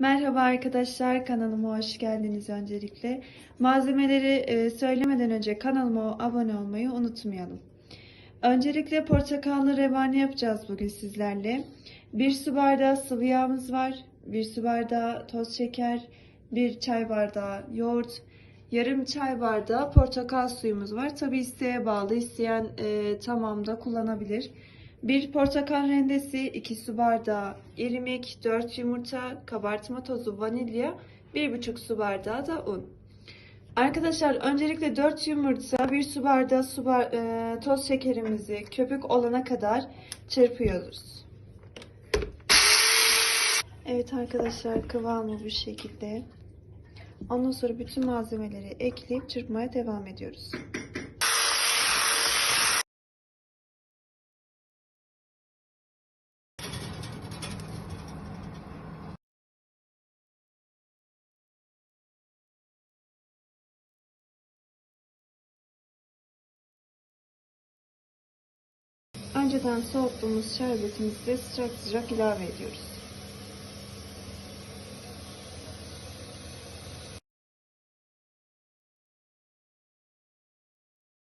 Merhaba arkadaşlar, kanalıma hoş geldiniz öncelikle. Malzemeleri e, söylemeden önce kanalıma abone olmayı unutmayalım. Öncelikle portakallı revani yapacağız bugün sizlerle. 1 su bardağı sıvı yağımız var. 1 su bardağı toz şeker, 1 çay bardağı yoğurt, yarım çay bardağı portakal suyumuz var. Tabi isteğe bağlı, isteyen e, tamamda kullanabilir. 1 portakal rendesi, 2 su bardağı irmik, 4 yumurta, kabartma tozu, vanilya, 1,5 su bardağı da un. Arkadaşlar öncelikle 4 yumurta, 1 su bardağı su bar- e, toz şekerimizi köpük olana kadar çırpıyoruz. Evet arkadaşlar kıvamı bu şekilde. Ondan sonra bütün malzemeleri ekleyip çırpmaya devam ediyoruz. Önceden soğuttuğumuz şerbetimizi sıcak sıcak ilave ediyoruz.